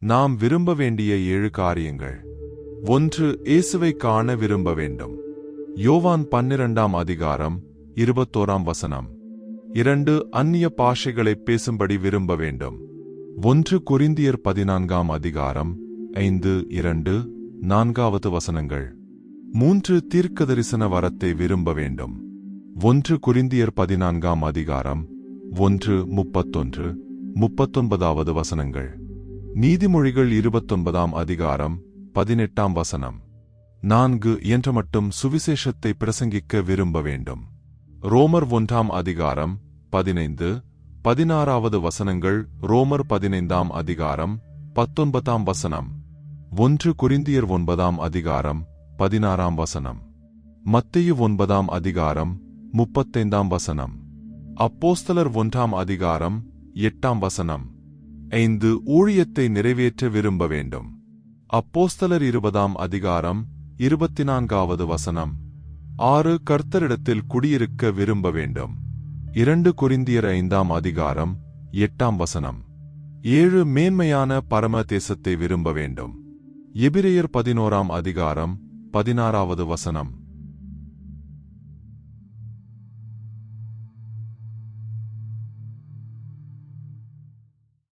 நாம் விரும்ப வேண்டிய ஏழு காரியங்கள். ஒன்று இயேசுவை காண விரும்ப வேண்டும். யோவான் பன்னிரண்டாம் அதிகாரம் இருபத்தோராம் வசனம். இரண்டு அந்நிய பாஷைகளை பேசும்படி விரும்ப வேண்டும். ஒன்று குறிந்தியர் பதினான்காம் அதிகாரம் ஐந்து இரண்டு நான்காவது வசனங்கள். மூன்று தீர்க்க தரிசன வரத்தை விரும்ப வேண்டும். ஒன்று குறிந்தியர் பதினான்காம் அதிகாரம் ஒன்று முப்பத்தொன்று முப்பத்தொன்பதாவது வசனங்கள். நீதிமொழிகள் இருபத்தொன்பதாம் அதிகாரம் பதினெட்டாம் வசனம். நான்கு என்ற மட்டும் சுவிசேஷத்தை பிரசங்கிக்க விரும்ப வேண்டும். ரோமர் ஒன்றாம் அதிகாரம் பதினைந்து பதினாறாவது வசனங்கள் ரோமர் பதினைந்தாம் அதிகாரம் பத்தொன்பதாம் வசனம். ஒன்று குறிந்தியர் ஒன்பதாம் அதிகாரம் பதினாறாம் வசனம். மத்திய ஒன்பதாம் அதிகாரம் முப்பத்தைந்தாம் வசனம். அப்போஸ்தலர் ஒன்றாம் அதிகாரம் எட்டாம் வசனம். ஐந்து ஊழியத்தை நிறைவேற்ற விரும்ப வேண்டும். அப்போஸ்தலர் இருபதாம் அதிகாரம் இருபத்தி நான்காவது வசனம். ஆறு கர்த்தரிடத்தில் குடியிருக்க விரும்ப வேண்டும். இரண்டு குறிந்தியர் ஐந்தாம் அதிகாரம் எட்டாம் வசனம். ஏழு மேன்மையான பரம தேசத்தை விரும்ப வேண்டும். எபிரேயர் பதினோராம் அதிகாரம் பதினாறாவது வசனம்.